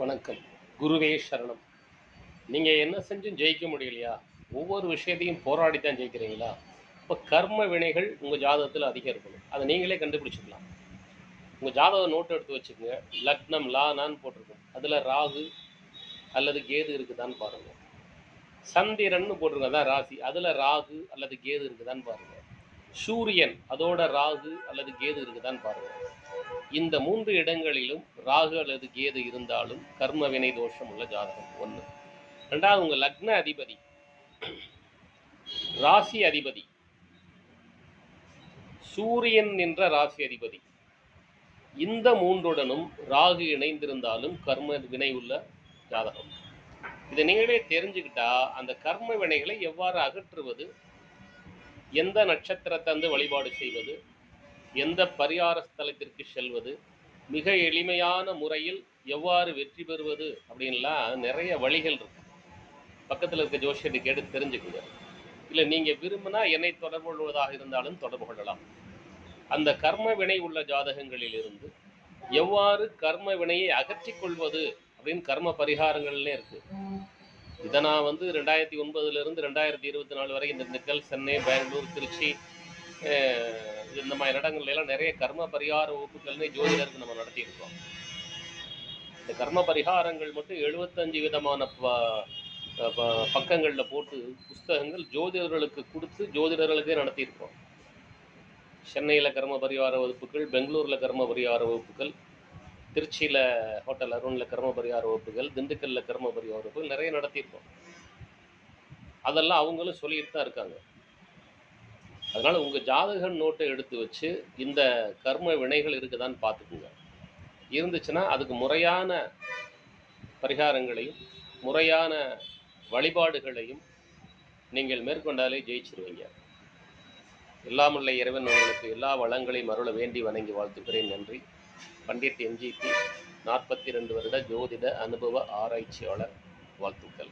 வணக்கம். குருவே சரணம். நீங்கள் என்ன செஞ்சும் ஜெயிக்க முடியலையா? ஒவ்வொரு விஷயத்தையும் போராடி தான் ஜெயிக்கிறீங்களா? இப்போ கர்ம வினைகள் உங்கள் ஜாதகத்தில் அதிகம் இருக்கணும். அதை நீங்களே கண்டுபிடிச்சிக்கலாம். உங்கள் ஜாதக நோட்டு எடுத்து வச்சுக்கோங்க. லக்னம் லானான்னு போட்டிருக்கோம். அதில் ராகு அல்லது கேது இருக்குதான்னு பாருங்கள் சந்திரன்னு போட்டிருக்கோம். அதான் ராசி. அதில் ராகு அல்லது கேது இருக்குதான்னு பாருங்கள் சூரியன் அதோட ராகு அல்லது கேது இருக்குதான்னு பாருங்கள் இந்த மூன்று இடங்களிலும் ராகு அல்லது கேது இருந்தாலும் கர்ம வினை தோஷம் உள்ள ஜாதகம் ஒன்று ரெண்டாவது உங்கள் லக்ன அதிபதி ராசி அதிபதி சூரியன் என்ற ராசி அதிபதி. இந்த மூன்றுடனும் ராகு இணைந்திருந்தாலும் கர்ம வினை உள்ள ஜாதகம். இதை நீங்களே தெரிஞ்சுக்கிட்டா அந்த கர்ம வினைகளை எவ்வாறு அகற்றுவது எந்த நட்சத்திரத்தை வந்து வழிபாடு செய்வது? எந்த பரிகார ஸ்தலத்திற்கு செல்வது? மிக எளிமையான முறையில் எவ்வாறு வெற்றி பெறுவது? அப்படின்லாம் நிறைய வழிகள் இருக்கு. பக்கத்தில் இருக்க ஜோசியத்தை கேட்டு தெரிஞ்சுக்குங்க. இல்லை நீங்கள் விரும்பினா என்னை தொடர்பு கொள்வதாக இருந்தாலும் தொடர்பு கொள்ளலாம். அந்த கர்ம வினை உள்ள ஜாதகங்களில் இருந்து எவ்வாறு கர்ம வினையை அகற்றிக் கொள்வது அப்படின்னு கர்ம பரிகாரங்கள்லே இருக்குது இதை நான் வந்து ரெண்டாயிரத்தி ஒன்பதுல இருந்து ரெண்டாயிரத்தி இருபத்தி நாலு வரை இந்த திண்டுக்கல் சென்னை பெங்களூர் திருச்சி இந்த மாதிரி இடங்கள்ல எல்லாம் நிறைய கர்ம பரிகார வகுப்புகள்னு ஜோதிடருக்கு நம்ம நடத்தியிருக்கோம். இந்த கர்ம பரிகாரங்கள் மட்டும் எழுபத்தஞ்சு விதமான ப- ப- போட்டு புஸ்தகங்கள் ஜோதிடர்களுக்கு கொடுத்து ஜோதிடர்களுக்கே நடத்தியிருக்கோம். சென்னையில் கர்ம பரிகார வகுப்புகள் பெங்களூரில் கர்ம பரிகார வகுப்புகள் திருச்சியில் ஹோட்டல் அருணில் கர்ம பரிகார வகுப்புகள் திண்டுக்கல்ல கர்ம பரிகார வகுப்புகள் நிறைய நடத்தியிருக்கோம். அதெல்லாம் அவங்களும் சொல்லிட்டு தான் இருக்காங்க. அதனால உங்கள் ஜாதக நோட்டை எடுத்து வச்சு இந்த கர்ம வினைகள் இருக்குதான்னு பார்த்துக்குங்க. இருந்துச்சுன்னா அதுக்கு முறையான பரிகாரங்களையும் முறையான வழிபாடுகளையும் நீங்கள் மேற்கொண்டாலே ஜெயிச்சிருவீங்க. எல்லாமுள்ள இறைவன் உங்களுக்கு எல்லா வளங்களையும் அருள வேண்டி வணங்கி வாழ்த்துக்கிறேன் நன்றி. பண்டிட் எம்ஜிபி நாற்பத்தி ரெண்டு வருட ஜோதிட அனுபவ ஆராய்ச்சியாளர் வாழ்த்துக்கள்.